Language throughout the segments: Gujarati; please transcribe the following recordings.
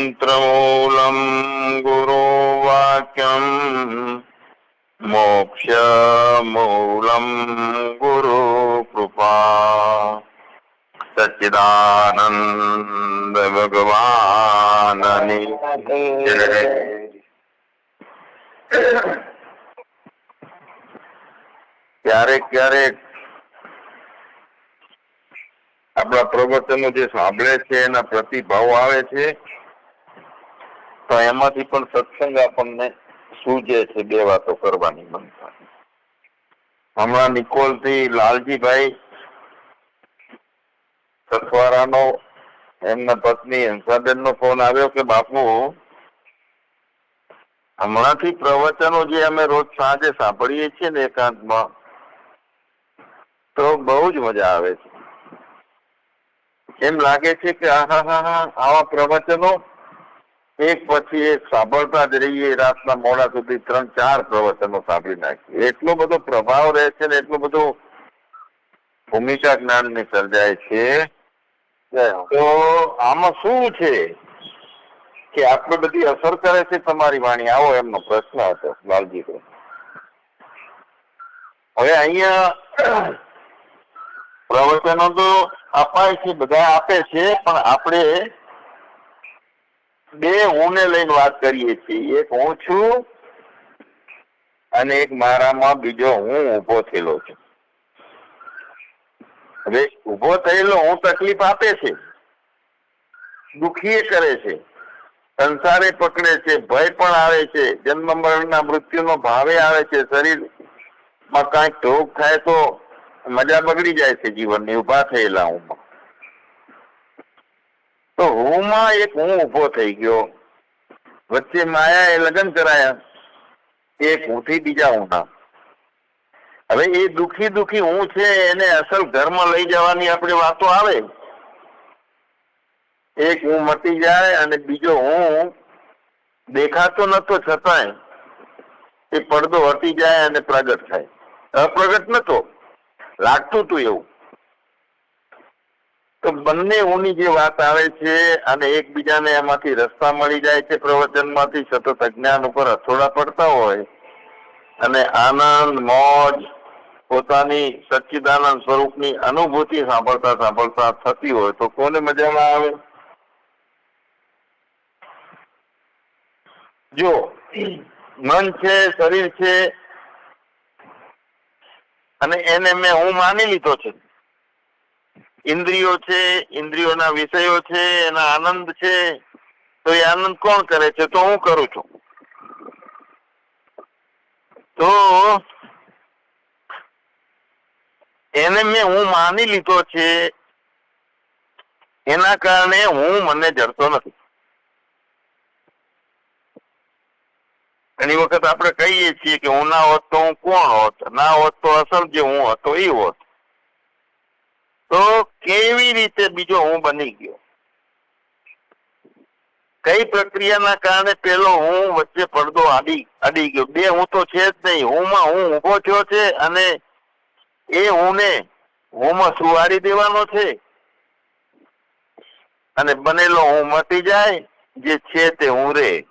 મંત્રમૂલમ ગુરુવાક્યમ મોક્ષમૂલમ ગુરુ કૃપા સચ્ચિદાનંદ ભગવાનની ક્યારેક ક્યારેક આપણા પ્રવચનો જે સાંભળે છે, એના પ્રતિભાવ આવે છે તો એમાંથી પણ સત્સંગ આપણને સૂજે છે બે વાતો કરવાની મનતા. હમણાં નિકોલથી લાલજીભાઈ સથવારાનો એમના પત્ની હંસાબેન નો ફોન આવ્યો કે, બાપુ, હમણાંથી પ્રવચનો જે અમે રોજ સાંજે સાંભળીએ છીએ ને એકાંતમાં, તો બહુ જ મજા આવે છે. એમ લાગે છે કે આહા હા હા, આવા પ્રવચનો એક પછી એક સાંભળતા જ રહીએ રાતના મોડા સુધી ત્રણ ચાર પ્રવચનો સાંભળી નાખીએ. એટલો બધો પ્રભાવ રહે છે ને એટલો બધો ભૂમિકા જ્ઞાનની સર્જાય છે. તો આમાં શું છે કે આપણે બધી અસર કરે છે તમારી વાણી? આવો એમનો પ્રશ્ન હતો લાલજી હવે અહીંયા પ્રવચનો તો અપાય છે બધા આપે છે પણ આપણે બે હું ને લઈને વાત કરીએ છીએ. એક હું છું અને એક મારામાં બીજો હું ઊભો થયેલો છું. હવે ઊભો થયેલો હું તકલીફ આપે છે? દુખી કરે છે? સંસારે પકડે છે? ભય પણ આવે છે? જન્મ મરણના મૃત્યુનો ભાવે આવે છે? શરીરમાં કાંઈક રોગ થાય તો મજા બગડી જાય છે જીવનની ઊભા થયેલા હું. તો હુંમાં એક હું ઊભો થઈ ગયો. વચ્ચે માયા એ લગ્ન કરાયા. એક હુંથી બીજા ઊંડા હવે એ દુખી દુખી હું છે એને અસલ ઘરમાં લઈ જવાની આપણે વાતો આવે. એક હું મટી જાય અને બીજો હું દેખાતો નતો છતાંય એ પડદો હટી જાય અને પ્રગટ થાય. અપ્રગટ નતો. લાગતું હતું એવું. તો બંને ઓની જે વાત આવે છે અને એકબીજાને એમાંથી રસ્તા મળી જાય છે પ્રવચનમાંથી, સતત અજ્ઞાન ઉપર હથોડા પડતા હોય અને આનંદ, મોજ, પોતાની સચ્ચિદાનંદ સ્વરૂપની અનુભૂતિ સાંભળતા સાંભળતા થતી હોય, તો કોને મજામાં આવે? જો, મન છે, શરીર છે અને એને મેં હું માની લીધો છે. ઇન્દ્રિયો છે, ઇન્દ્રિયોના વિષયો છે, એના આનંદ છે, તો એ આનંદ કોણ કરે છે? તો હું કરું છું. તો એને મેં હું માની લીધો છે, એના કારણે હું મને જડતો નથી. ઘણી વખત આપણે કહીએ છીએ કે હું ના હોત તો હું કોણ હોત? ના હોત તો અસલ જે હું હતો એ હોત. તો કેવી રીતે બીજો હું બની ગયો? કઈ પ્રક્રિયાના કારણે પેલો હું વચ્ચે પડદો આડી અડી ગયો? બે હું તો છે જ નહીં. હુંમાં હું ઊભો થયો છે અને એ હું ને હુંમાં સુવાડી દેવાનો છે. અને બનેલો હું મટી જાય, જે છે તે હું રે.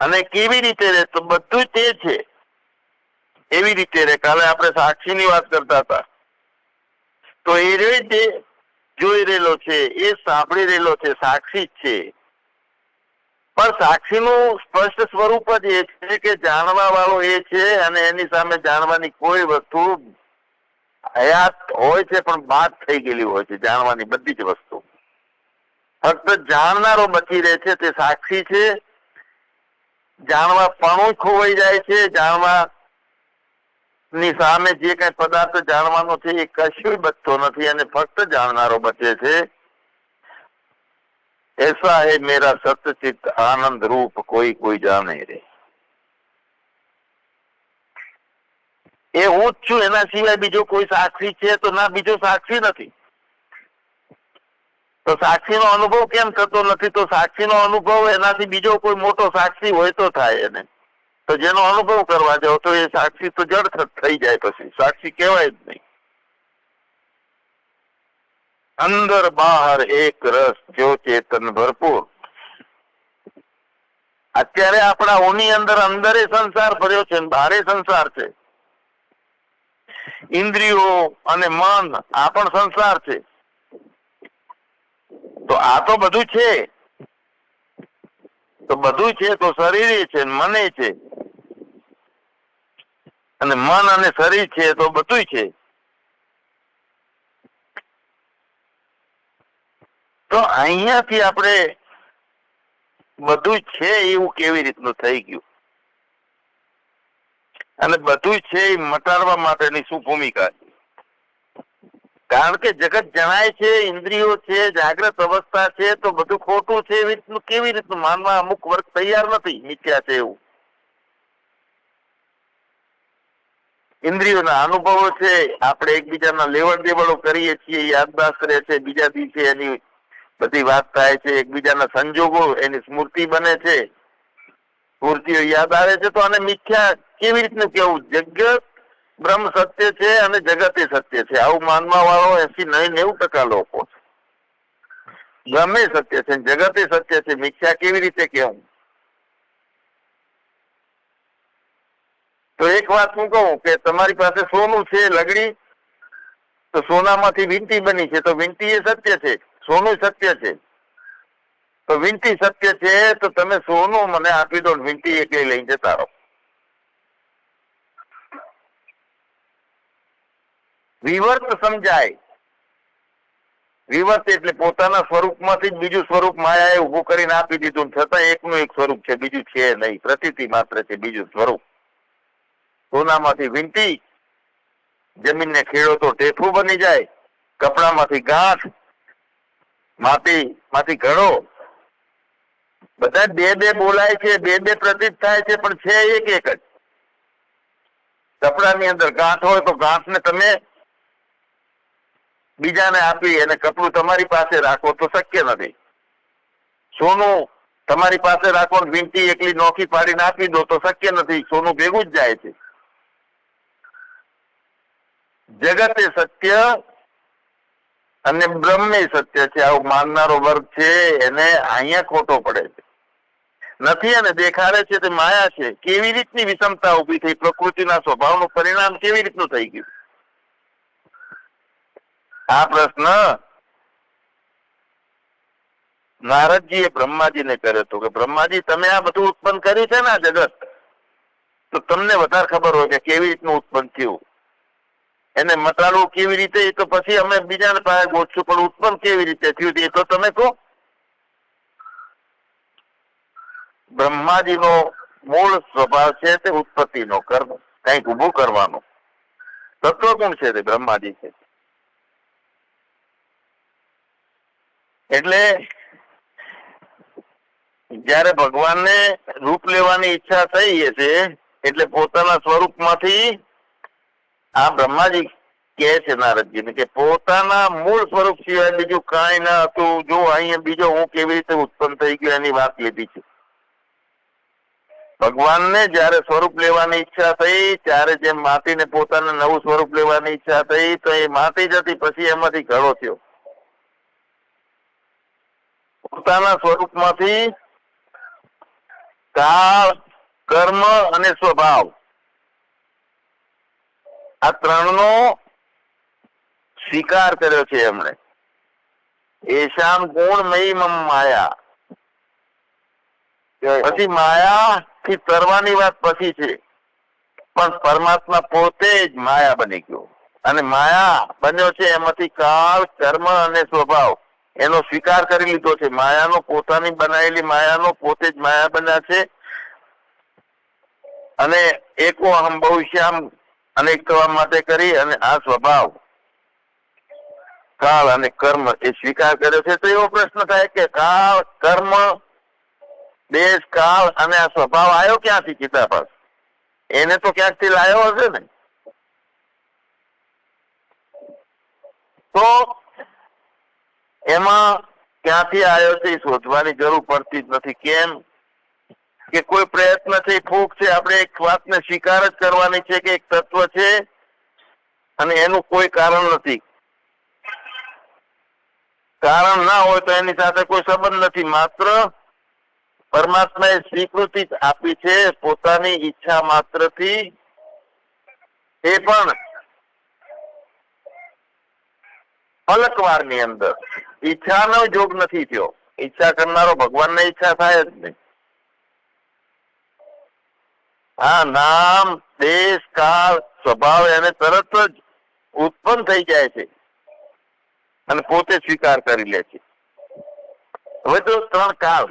અને કેવી રીતે રે? તો બધું તે છે. એવી રીતે રે કાલે આપણે સાક્ષીની વાત કરતા હતા. તો એ રીતે જોઈ રહેલો છે, એ સાંભળી રહેલો છે, સાક્ષી જ છે. પણ સાક્ષીનું સ્પષ્ટ સ્વરૂપ જ એ છે કે જાણવા વાળો એ છે અને એની સામે જાણવાની કોઈ વસ્તુ હયાત હોય છે, પણ બાદ થઈ ગયેલી હોય છે, જાણવાની બધી જ વસ્તુ. ફક્ત જાણનારો બચી રહે છે, તે સાક્ષી છે. જાણવા પણ ખોવાઈ જાય છે, જાણવા ની સામે જે કઈ પદાર્થ જાણવાનો છે એ કશું બચતો નથી અને ફક્ત જાણનારો બચે છે. એસા હે મેરા સતચિત આનંદ રૂપ કોઈ કોઈ જાણે રે. એ હું જ છું, એના સિવાય બીજો કોઈ સાક્ષી છે તો ના, બીજો સાક્ષી નથી. તો સાક્ષીનો અનુભવ કેમ થતો નથી? તો સાક્ષીનો અનુભવ એનાથી બીજો કોઈ મોટો સાક્ષી હોય તો થાય એને. તો જેનો અનુભવ કરવા જાવ તો એ સાક્ષી તો જડ થઈ જાય પછી. સાક્ષી કહેવાય જ નહીં. અંદર બહાર એક રસ જો ચેતન ભરપૂર. અત્યારે આપણા ઓની અંદર અંદરે સંસાર ભર્યો છે બારે સંસાર છે. ઇન્દ્રિયો અને મન આ પણ સંસાર છે. તો આ તો બધું છે. તો બધું છે તો શરીરે છે મને છે. અને મન અને શરીર છે તો બધું છે. તો અહીંયાથી આપણે બધું છે એવું કેવી રીતનું થઈ ગયું? અને બધું છે એ મટાડવા માટેની શું ભૂમિકા છે? કારણ કે જગત જણાય છે, ઇન્દ્રિયો છે, જાગ્રત અવસ્થા છે, તો બધું ખોટું છે એવી રીતનું કેવી રીતનું માનવા અમુક વર્ગ તૈયાર નથી, મિથ્યા છે એવું. ઇન્દ્રિયોના અનુભવો છે, આપણે એકબીજાના લેવડ દેવડો કરીએ છીએ, યાદદાસ્ત રહે છે બીજા દિવસે એની બધી વાત થાય છે, એકબીજાના સંજોગો, એની સ્મૃતિ બને છે, સ્મૃતિઓ યાદ આવે છે, તો આને મિથ્યા કેવી રીતનું કેવું જગત બ્રહ્મ સત્ય છે અને જગતે સત્ય છે. આવું માનવા વાળો એસી નહીં નેવું ટકા લોકો છે. બ્રહ્મે સત્ય છે જગતે સત્ય છે. મિથ્યા કેવી રીતે કેવું તો એક વાત હું કહું કે તમારી પાસે સોનું છે, લગડી, તો સોનામાંથી વીંટી બની છે. તો વીંટી એ સત્ય છે. સોનું સત્ય છે. તો વીંટી સત્ય છે, તો તમે સોનું મને આપી દો વીંટી એકલી લઈ જતા રહો. વિવર્ત સમજાય. વિવર્ત એટલે પોતાના સ્વરૂપમાંથી જ બીજું સ્વરૂપ માયાએ ઉભું કરીને આપી દીધું છતાં એકનું એક સ્વરૂપ છે, બીજું છે નહીં. પ્રતીતિ માત્ર છે, બીજું સ્વરૂપ. સોનામાંથી વીંટી, જમીનને ખેડો તો ટેફું બની જાય, કપડામાંથી ગાંઠ માટી માંથી ઘડો. બધા બે બે બોલાય છે, બે બે પ્રતીત થાય છે, પણ છે એક એક જ. કપડાની અંદર ગાંઠ હોય તો ગાંઠને તમે બીજાને આપી અને કપડું તમારી પાસે રાખો તો શક્ય નથી. સોનું તમારી પાસે રાખો વીંટી એકલી નોખી પાડીને આપી દો તો શક્ય નથી. સોનું ભેગું જ જાય છે. જગતે સત્ય અને બ્રહ્મે સત્ય છે. આવું માનનારો વર્ગ છે, એને અહીંયા ખોટો પડે છે. નથી અને દેખાડે છે તે માયા છે. કેવી રીતની વિષમતા ઊભી થઈ? પ્રકૃતિના સ્વભાવનું પરિણામ કેવી રીતનું થઈ ગયું? આ પ્રશ્ન નારદજીએ બ્રહ્માજીને કર્યો હતો કે, બ્રહ્માજી, તમે આ બધું ઉત્પન્ન કર્યું છે ને આ જગત? તો તમને વધારે ખબર હોય કે કેવી રીતનું ઉત્પન્ન થયું? એને મટાડવું કેવી રીતે, એ તો પછી અમે બીજાને પાસે ગોઠશું પણ ઉત્પન્ન કેવી રીતે થયું એ તો તમે કહો. બ્રહ્માજીનો મૂળ સ્વભાવ છે તે ઉત્પત્તિનો કર્મ, કંઈક ઉભું કરવાનો. તત્વ કોણ છે તે બ્રહ્માજી છે. એટલે જયારે ભગવાનને રૂપ લેવાની ઈચ્છા થઈ છે એટલે પોતાના સ્વરૂપમાંથી આ બ્રહ્માજી કે છે નારદજીને કે પોતાના મૂળ સ્વરૂપ સિવાય બીજું કાંઈ ન હતું. જો અહીંયા બીજો હું કેવી રીતે ઉત્પન્ન થઈ ગયો એની વાત લીધી છે. ભગવાનને જયારે સ્વરૂપ લેવાની ઈચ્છા થઈ, ત્યારે જેમ માટીને પોતાને નવું સ્વરૂપ લેવાની ઈચ્છા થઈ, તો એ માટી જ હતી, પછી એમાંથી ઘડો થયો. પોતાના સ્વરૂપમાંથી કાળ, કર્મ અને સ્વભાવ આ ત્રણનો સ્વીકાર કર્યો છે એમણે. એશામ ગુણ મય. માયા પછી માયા થી તરવાની વાત પછી છે. પણ પરમાત્મા પોતે જ માયા બની ગયો. અને માયા બન્યો છે એમાંથી કાળ કર્મ અને સ્વભાવ. એનો સ્વીકાર કરી લીધો છે. માયાનો પોતાની બનાવેલી માયાનો પોતે જ માયા બન્યા છે. અને એકો અહમ ભવિષ્યામ અનેક થવા માટે કરી અને આ સ્વભાવ, કાળ અને કર્મ એ સ્વીકાર કર્યો છે. તો એવો પ્રશ્ન થાય કે કાળ, કર્મ, દેશ, કાળ અને આ સ્વભાવ આવ્યો ક્યાંથી ચિતા પાસ એને તો ક્યાંકથી લાવ્યો હશે ને? તો એમાં ક્યાંથી આવ્યો છે શોધવાની જરૂર પડતી જ નથી. કેમ? કે કોઈ પ્રયત્ન છે ફૂક છે, આપણે એક વાતને સ્વીકાર જ કરવાની છે કે એક તત્વ છે અને એનું કોઈ કારણ નથી. કારણ ના હોય તો એની સાથે કોઈ સંબંધ નથી. માત્ર પરમાત્માએ સ્વીકૃતિ આપી છે પોતાની ઈચ્છા માત્રથી. એ પણ પલકવારની અંદર. ઈચ્છાનો જોગ નથી થયો. ઈચ્છા કરનારો ભગવાનને ઈચ્છા થાય જ નહીં. હા નામ, દેશ, કાળ, સ્વભાવ એને તરત જ ઉત્પન્ન થઈ જાય છે અને પોતે સ્વીકાર કરી લે છે. હવે તો ત્રણ કાળ.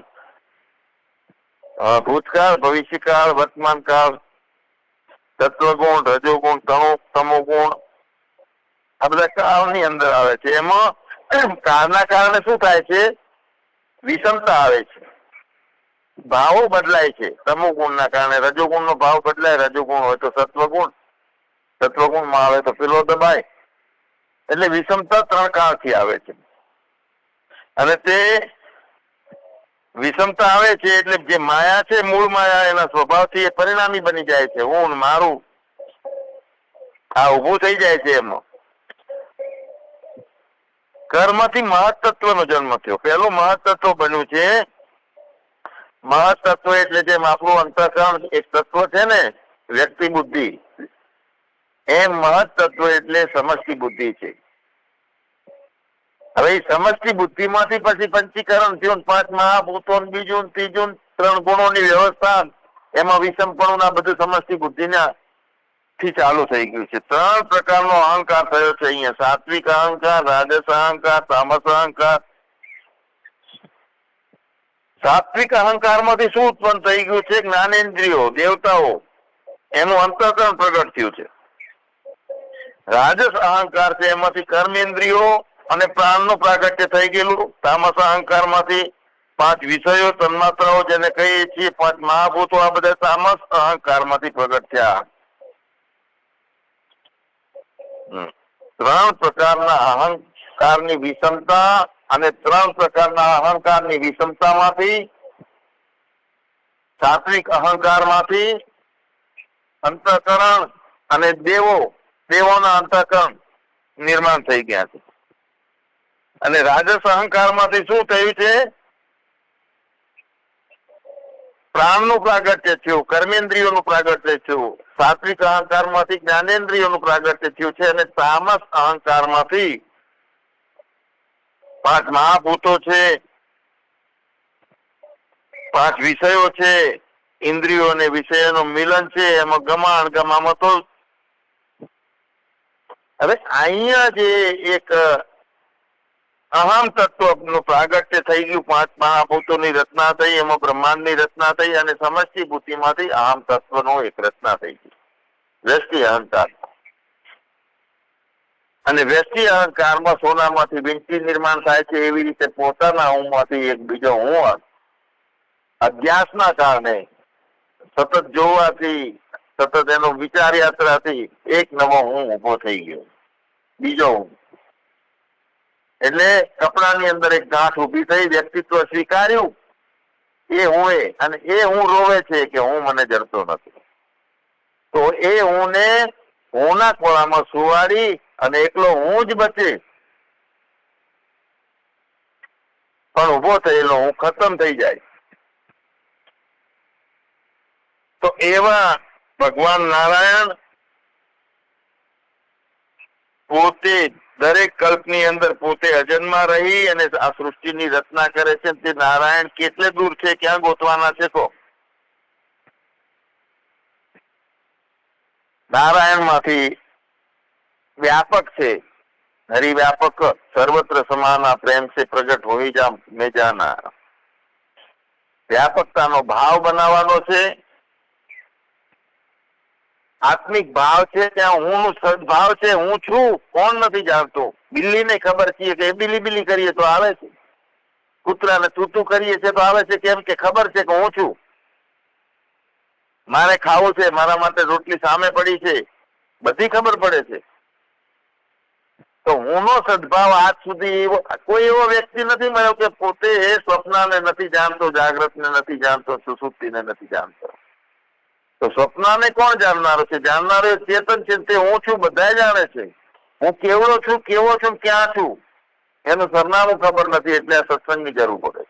ભૂતકાળ, ભવિષ્યકાળ વર્તમાન કાળ તત્વગુણ, રજોગુણ તમો તમોગુણ, આ બધા કાળની અંદર આવે છે. એમાં કાળના કારણે શું થાય છે? વિષમતા આવે છે. ભાવો બદલાય છે. તમોગુણ ના કારણે રજોગુણ નો ભાવ બદલાય, રજોગુણ હોય તો સત્વગુણ. સત્વગુણમાં આવે તો પેલો દબાય. એટલે વિષમતા ત્રણ કાળથી આવે છે. અને તે વિષમતા આવે છે એટલે જે માયા છે, મૂળ માયા, એના સ્વભાવથી એ પરિણામી બની જાય છે. હું મારું, આ ઉભું થઈ જાય છે એમાં કર્મથી મહત્તત્વનો જન્મ થયો. પેલું મહત્તત્વ બન્યું છે મહત્તત્વ એટલે જેમ આપણું અંતઃકરણ એક તત્વ છે ને, વ્યક્તિ બુદ્ધિ. એમ મહત્વ એટલે સમષ્ટિ બુદ્ધિ છે. હવે સમષ્ટિ બુદ્ધિમાંથી પછી પંચીકરણ થયું પાંચ મહાભૂતો બીજું ત્રીજું ત્રણ ગુણોની વ્યવસ્થા એમાં વિષમપણું ના બધું સમષ્ટિ બુદ્ધિના થી ચાલુ થઈ ગયું છે. ત્રણ પ્રકારનો અહંકાર થયો છે અહીંયા. સાત્વિક અહંકાર, રાજસ અહંકાર, તામસ અહંકાર સાત્વિક અહંકારમાંથી શું ઉત્પન્ન થઈ ગયું છે? જ્ઞાનેન્દ્રિયો, દેવતાઓ. એનું અંતઃકરણ પ્રગટ થયું છે. રાજસ અહંકાર છે. એમાંથી કર્મેન્દ્રિયો અને પ્રાણનું પ્રાગટ્ય થઈ ગયેલું. તામસ અહંકારમાંથી પાંચ વિષયો, તન્માત્રાઓ જેને કહીએ છીએ, પાંચ મહાભૂતો, આ બધા તામસ અહંકારમાંથી પ્રગટ થયા. ત્રણ પ્રકારના અહંકારની વિષમતા અને ત્રણ પ્રકારના અહંકારની વિષમતામાંથી, સાત્વિક અહંકારમાંથી અંતઃકરણ અને દેવો, દેવોના અંતઃકરણ નિર્માણ થઈ ગયા છે. અને રાજસ અહંકારમાંથી શું થયું છે? પ્રાણનું પ્રાગટ્ય થયું, કર્મેન્દ્રિયોનું પ્રાગટ્ય થયું, સાત્વિક અહંકારમાંથી જ્ઞાનેન્દ્રિયોનું પ્રાગટ્ય થયું છે અને તામસ અહંકારમાંથી પાંચ મહાભૂતો છે, પાંચ વિષયો છે, ઇન્દ્રિયો અને વિષયોનું મિલન છે, એમાં ગમાણ ગમામાં હવે અહીંયા જે એક, અહમ તત્વનું પ્રાગટ્ય થઈ ગયું, પાંચ મહાભૂતોની રચના થઈ, એમાં બ્રહ્માંડની રચના થઈ અને સમષ્ટિ બુદ્ધિમાંથી અહમ તત્વનો એક રચના થઈ ગઈ. દ્રષ્ટિ અહંકાર. અને વ્યક્તિ અહંકારમાં સોનામાંથી વીંટી નિર્માણ થાય છે એવી રીતે પોતાના હું એક બીજો હું અભ્યાસના કારણે સતત જોવાથી, સતત એનો વિચાર યાત્રાથી એક નવો હું ઊભો થઈ ગયો. બીજો હું એટલે કપડાની અંદર એક ગાંઠ ઊભી થઈ, વ્યક્તિત્વ સ્વીકાર્યું. એ હું એ અને એ હું રોવે છે કે હું મને જડતો નથી. તો એ હું ને હુંના ખોળામાં સુવાડી અને એકલો હું જ બચીશ. પણ ઊભો થયેલો હું ખતમ થઈ જાય. તો એવા ભગવાન નારાયણ પોતે દરેક કલ્પની અંદર પોતે અજન્મા રહી અને આ સૃષ્ટિની રચના કરે છે તે નારાયણ કેટલે દૂર છે, ક્યાં ગોતવાના છે તો નારાયણમાંથી વ્યાપક છે. વ્યાપક સર્વત્ર સમાના પ્રેમ છે પ્રગટ હોઈ જા મેં જાના વ્યાપકતાનો ભાવ બનાવવાનો છે. આત્મિક ભાવ છે, ત્યાં હું નું સદભાવ છે, હું છું, કોણ નથી જાણતો. બિલ્લી ને ખબર છે કે બિલી બિલી કરીએ તો આવે છે. કૂતરાને તૂતું કરીએ છે તો આવે છે, કેમ કે ખબર છે કે હું છું. મારે ખાવું છે, મારા માટે રોટલી સામે પડી છે. બધી ખબર પડે છે. તો હું નો સદભાવ આજ સુધી કોઈ એવો વ્યક્તિ નથી મળ્યો કે પોતે એ સ્વપ્નને નથી જાણતો જાગ્રત ને નથી જાણતો સુસુપ્તિ ને નથી જાણતો. તો સ્વપ્નને કોણ જાણનારો છે? જાણનારો ચેતન છે તે હું છું બધા જાણે છે. હું કેવડો છું, કેવો છું, ક્યાં છું? એનું સરનામું ખબર નથી, એટલે આ સત્સંગની જરૂર પડે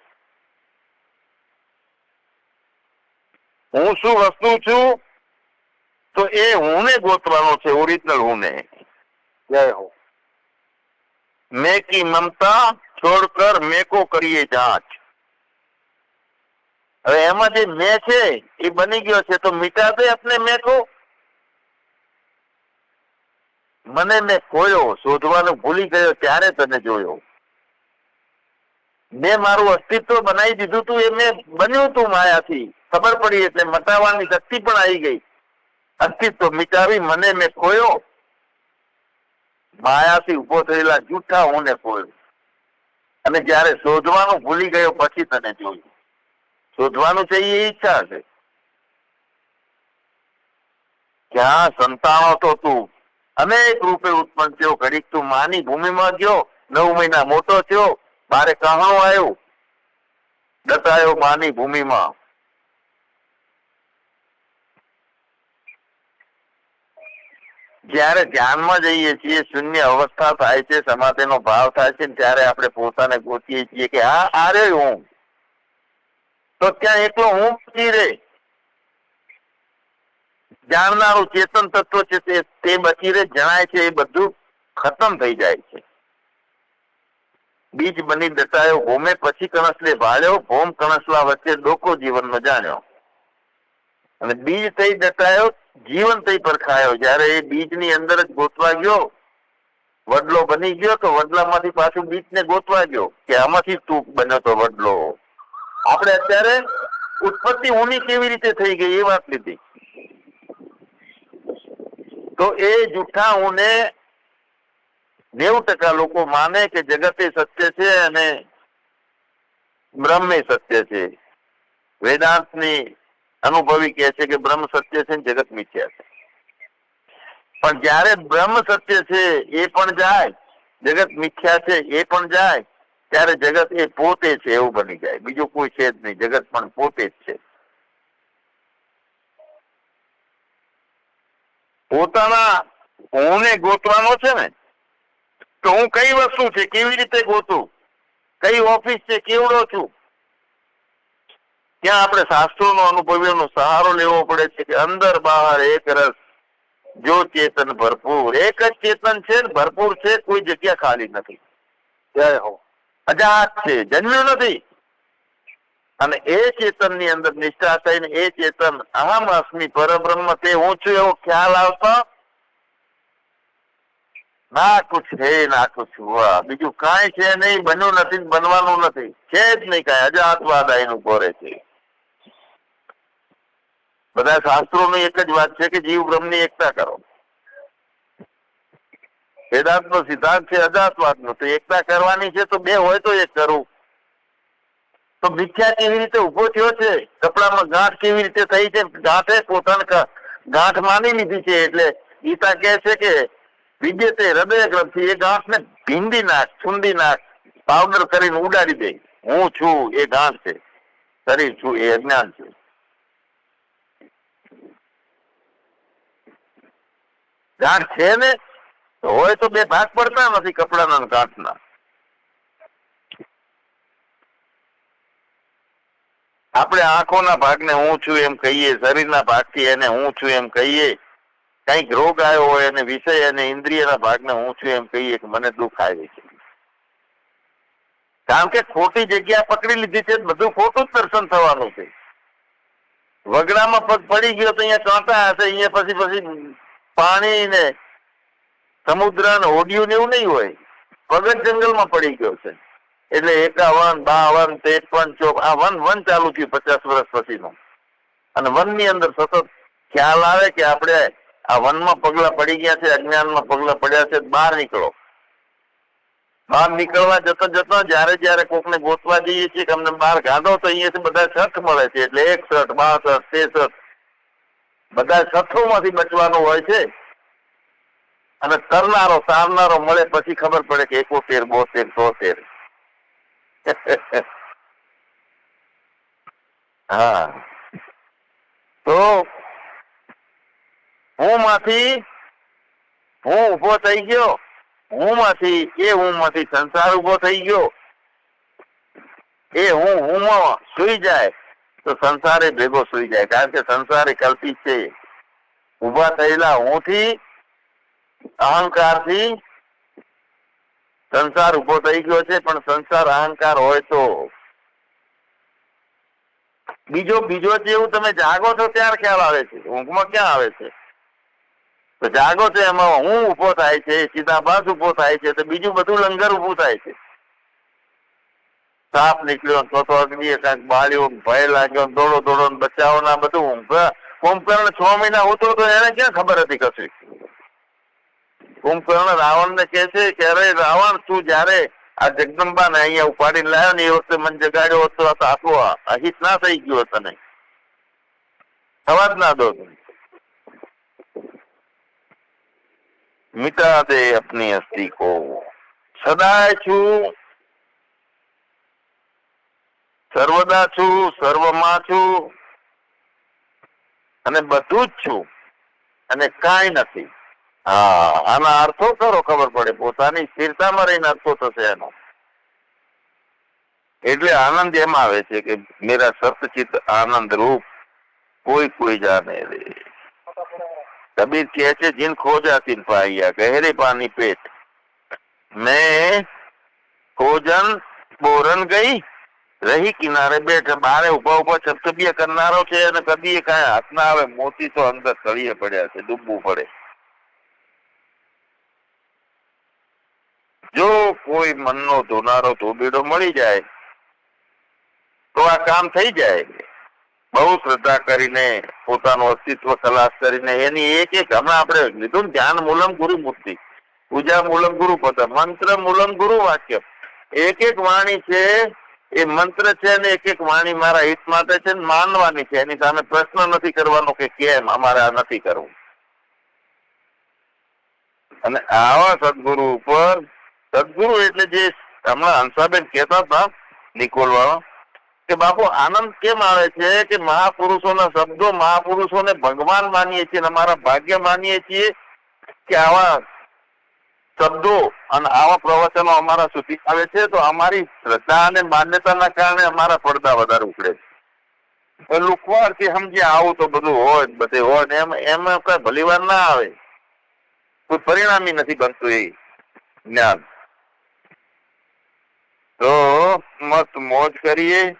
હું શું વસ્તુ છું? તો એ હું ને ગોતવાનો છે, ઓરિજિનલ હુંને. જય હો. मैं की મમતા છોડકર મેકો કરીએ જાંચ. હવે એમાં જે મેં છે, એ બની ગયો છે, તો મીટા દે આપને મેકો? મને મેં ખોયો, શોધવાનું ભૂલી ગયો, ત્યારે તને જોયો. મેં મારું અસ્તિત્વ બનાવી દીધું તું, એ મેં બન્યું તું માયાથી. ખબર પડી એટલે મટાવાની શક્તિ પણ આવી ગઈ. અસ્તિત્વ મિટાવી મને મેં ખોયો માયાથી ઊભો થયેલા જૂઠા હું ખોયો અને જયારે શોધવાનું ભૂલી ગયો પછી તને જોયું. શોધવાનું છે એ ઈચ્છા છે. ક્યાં સંતાણો તો તું, અનેક રૂપે ઉત્પન્ન થયો. ઘડીક તું માની ભૂમિમાં ગયો, નવ મહિના મોટો થયો મારે કહાણું આવ્યું. દટાયો માની ભૂમિમાં. જ્યારે ધ્યાનમાં જઈએ છીએ, શૂન્ય અવસ્થા થાય છે, સમાધિનો ભાવ થાય છે ત્યારે આપણે પોતાને ગોતીએ છીએ કે હા આ રે હું. તો ત્યાં એકલો હું બચી રે. જાણનારું ચેતન તત્વ છે તે તે બચી રે જણાય છે, એ બધું ખતમ થઈ જાય છે. બીજ બની દટાયો ભૂમે પછી કણસલે ભાળ્યો, ભૂમ કણસલા વચ્ચે ડોકો જીવનનો જાણ્યો. અને બીજ થઈ દટાયો, જીવન થઈ પરખાયો જયારે એ બીજની અંદર જ ગોતવા ગયો, વડલો બની ગયો તો વડલામાંથી પાછું બીજને ગોતવા ગયો, કે આમાંથી તું બન્યો તો વડલો. આપણે અત્યારે ઉત્પત્તિ ઊની કેવી રીતે થઈ ગઈ એ વાત લીધી. તો એ જૂઠા ઊને નેવું ટકા લોકો માને કે જગત સત્ય છે અને બ્રહ્મ સત્ય છે. વેદાંતની અનુભવી કહે છે કે બ્રહ્મ સત્ય છે જગત મિથ્યા છે. પણ જ્યારે બ્રહ્મ સત્ય છે, એ પણ જાય. જગત મિથ્યા છે, એ પણ જાય. ત્યારે જગત એ પોતે છે એવું બની જાય. બીજું કોઈ છે જ નહીં. જગત પણ પોતે જ છે. પોતાના હુંને ગોતવાનો છે ને, તો હું કઈ વસ્તુ છે? કેવી રીતે ગોતું? કઈ ઓફિસ છે? કેવડો છું? ત્યાં આપણે શાસ્ત્રોનો અનુભવીઓનો સહારો લેવો પડે છે કે અંદર બહાર એક રસ, જો ચેતન ભરપૂર. એક જ ચેતન છે ભરપૂર છે, કોઈ જગ્યા ખાલી નથી. અજાત છે, જન્મ્યું નથી. અને એ ચેતનની અંદર નિષ્ઠા થઈને એ ચેતન અહમ અસ્મિ પરબ્રહ્મ તે હું છું એવો ખ્યાલ આવતો? ના કુછ હે, ના કુછ હુઆ. બીજું કાંઈ છે નહીં, બન્યું નથી બનવાનું નથી. છે જ નહીં કાંઈ. અજાતવાદ આઈનું કોરે છે. બધા શાસ્ત્રોની એક જ વાત છે કે જીવ બ્રહ્મની એકતા કરો. વેદાંતનો સિદ્ધાંત છે અજાતવાદનો. તો એકતા કરવાની છે તો બે હોય તો એક કરું તો મિથ્યા કેવી રીતે ઊભો થયો છે? કપડામાં ગાંઠ કેવી રીતે થઈ છે? ગાંઠે પોતાને ગાંઠ માની લીધી છે એટલે ગીતા કહે છે કે વિદ્યતે હૃદય ગ્રંથિ એ ગાંઠને ભીંડી નાખ છુંદી નાખ, પાવડર કરીને ઉડાડી દે. હું છું એ ગાંઠ છે. શરીર છું એ અજ્ઞાન છે. ગાંઠ છે ને હોય તો બે ભાગ પડતા નથી કપડાના ગાંઠના. આપણે આંખોના ભાગને હું છું એમ કહીએ, શરીરના ભાગથી એને હું છું એમ કહીએ, કંઈક રોગ આવ્યો હોય અને વિષય અને ઇન્દ્રિયના ભાગને હું છું એમ કહીએ કે મને દુઃખ આવે છે. કારણ કે ખોટી જગ્યા પકડી લીધી છે બધું ખોટું જ દર્શન થવાનું છે. વગડામાં પગ પડી ગયો તો અહીંયા કાંટા હશે, અહીંયા પછી પછી પાણી ને સમુદ્ર ને હોડિયું ને એવું નહીં હોય. જ જંગલમાં પડી ગયો છે. એટલે એકાવન બાવન ત્રેપન ચોપ આ વન વન ચાલુ થયું પચાસ વર્ષ પછીનું. અને વનની અંદર સતત ખ્યાલ આવે કે આપણે આ વનમાં પગલા પડી ગયા છે, અજ્ઞાનમાં પગલા પડ્યા છે, બહાર નીકળો. બહાર નીકળવા જતા જતા જયારે જયારે કોકને ગોતવા જઈએ છીએ કે અમને બહાર કાઢો તો અહીંયાથી બધા શર્ટ મળે છે. એટલે એક શર્ટ બાસઠ તેસઠ બધા છઠ્ઠોમાંથી બચવાનું હોય છે. અને તરનારો, તારનારો મળે પછી ખબર પડે કે એકોતેર, બોતેર તોતેર હા. તો હું માંથી હું ઊભો થઈ ગયો. હું માંથી એ હું માંથી સંસાર ઊભો થઈ ગયો. એ હું હું સુઈ જાય. તો સંસારે ભેગો સુઈ જાય. કારણ કે સંસાર એ કલ્પિત છે. ઊભા થયેલા હું થી અહંકારથી સંસાર ઊભો થઈ ગયો છે, પણ સંસાર અહંકાર હોય તો. બીજો બીજો જેવું તમે જાગો છો ત્યારે ખ્યાલ આવે છે. ઊંઘમાં ક્યાં આવે છે? તો જાગો છો એમાં હું ઊભો થાય છે, ચિતાભાસ ઊભો થાય છે, તો બીજું બધું લંગર ઉભું થાય છે. સાપ નીકળ્યો તો તો અગ્નિ કાંઈક બાળ્યો ભય લાગ્યો દોડો દોડો બચાવો ના બધું. ઊંઘ કુંભકર્ણ છ મહિના ઉતરો તો એને ક્યાં ખબર હતી કશું? કુંભકર્ણ રાવણ ને કે છે કે, અરે રાવણ, તું જયારે આ જગદંબા ને અહીંયા ઉપાડીને લાવ્યો ને એ વખતે મને જગાડ્યો હતો તો આ તો અહિત ના થઈ ગયો તને થવા જ ના દો મિટા દે અપની હસ્તી કો. સદાય છું સર્વદા છું, સર્વમાં છું અને બધું જ છું અને કાંઈ નથી. હા, આના અર્થો કરો, ખબર પડે. પોતાની સ્થિરતામાં રહીને અર્થો થશે એનો. એટલે આનંદ એમ આવે છે કે મેરા સતચિત આનંદ રૂપ કોઈ કોઈ જાને રે. કબીર કહે છે, જીન ખોજા તીન પાયા ગહેરે પાની પેટ. મેં ખોજન બોરન ગઈ રહી કિનારે બેઠે, બારે ઊભા ઊભા ચપચપિયા કરનારો છે અને કદી કાંઈ હાથ ના આવે, મોતી તો અંદર તળીએ પડ્યા છે, ડૂબવું પડે. જો કોઈ મનનો ધોનારો ધોબીડો મળી જાય, તો આ કામ થઈ જાય. બહુ શ્રદ્ધા કરીને, પોતાનું અસ્તિત્વ ખલાસ કરીને, એની એક એક, હમણાં આપણે લીધું ધ્યાન મૂલમ ગુરુ મૂર્તિ, પૂજા મૂલમ ગુરુ પદ, મંત્ર મૂલમ ગુરુ વાક્ય, એક એક વાણી છે એ મંત્ર છે ને એક એક વાણી મારા હિત માટે છે માનવાની છે. એની સામે પ્રશ્ન નથી કરવાનો કે કેમ? અમારે આ નથી કરવું. અને આવા સદગુરુ ઉપર, સદગુરુ એટલે જે હમણાં હંસાબેન કહેતા હતા નિકોલ કે બાપુ આનંદ કેમ આવે છે કે મહાપુરુષોના શબ્દો મહાપુરુષોને ભગવાન માનીએ છીએ અને અમારા ભાગ્ય માનીએ છીએ કે આવા શબ્દો અને આવા પ્રવચનો અમારા સુધી આવે છે, તો અમારી શ્રદ્ધા અને માન્યતાના કારણે અમારા પડદા વધારે ઉકળે છે. લુકવારથી સમજે આવું તો બધું હોય બધે હોય ને એમ એમ કઈ ભલીવાર ના આવે. કોઈ પરિણામી નથી બનતું એ જ્ઞાન. તો મસ્ત મોજ કરીએ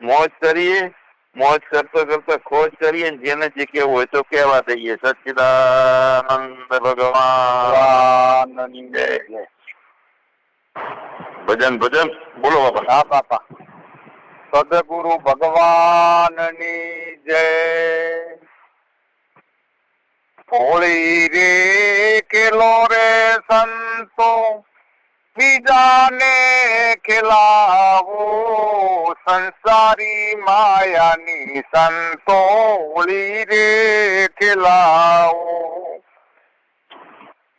મોજ કરીએ મોજ કરતો કરતો ખોજ કરીએ ને જેને જે કેવું હોય તો કેવા દઈએ. સચિદાનંદ ભગવાન ભજન ભજન? બોલો બાપા. હા બાપા. સદગુરુ ભગવાનની જય. હોળી રે કેલો રે સંતો. બીજાને ખેલાવો સંસારી માયાની સંતો હોળી રે ખેલાવો.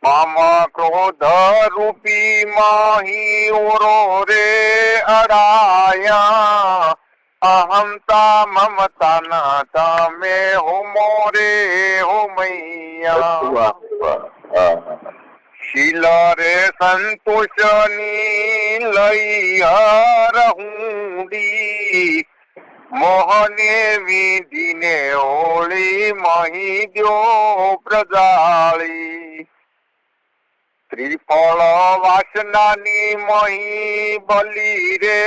મમ ક્રોધ રૂપી માહી ઓરો રે અરાયા અહમતા મમતા ના તમે હો મોરે હો મૈયા. શીલ રે સંતોષની લઈ હરહુંડી મોહને વિધિને હોળી મહી દ્યો પ્રજાળી ત્રિફળ વાસનાની મહી બલી રે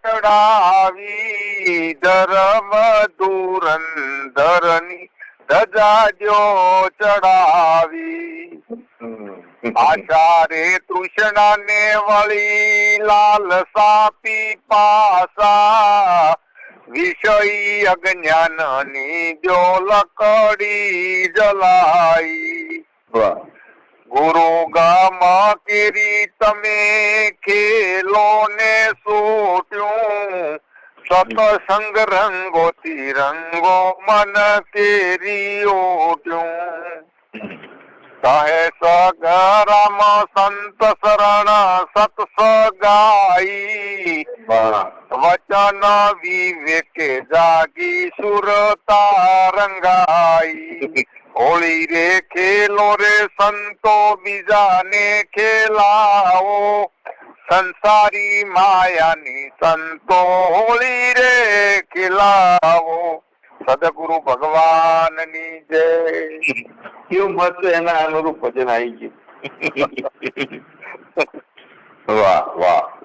ચડાવી ધર્મ ધુરંધરની ધજા દ્યો ચડાવી. આશા રે તૃષ્ણા ને વળી લાલસા પીપાસા વિષય અજ્ઞાનની જો લકડી જલાઈ. ગુરુ ગામ કેરી તમે ખેલો ને સોટ્યું. સતસંગ રંગો તિરંગો મન કેરી ઓટ્યું કહે સગરામ સંત શરણ સત સગાઈ વાહ. વચન વિવેકે જાગી સુરતા રંગાઈ હોળી રે ખેલો રે સંતો બીજાને ખેલાવો સંસારી માયાની સંતો હોળી રે ખેલાવો. સદગુરુ ભગવાનની જય. કેવું મસ્ત એના અનુરૂપ ભજન આવી ગયું. વાહ વાહ.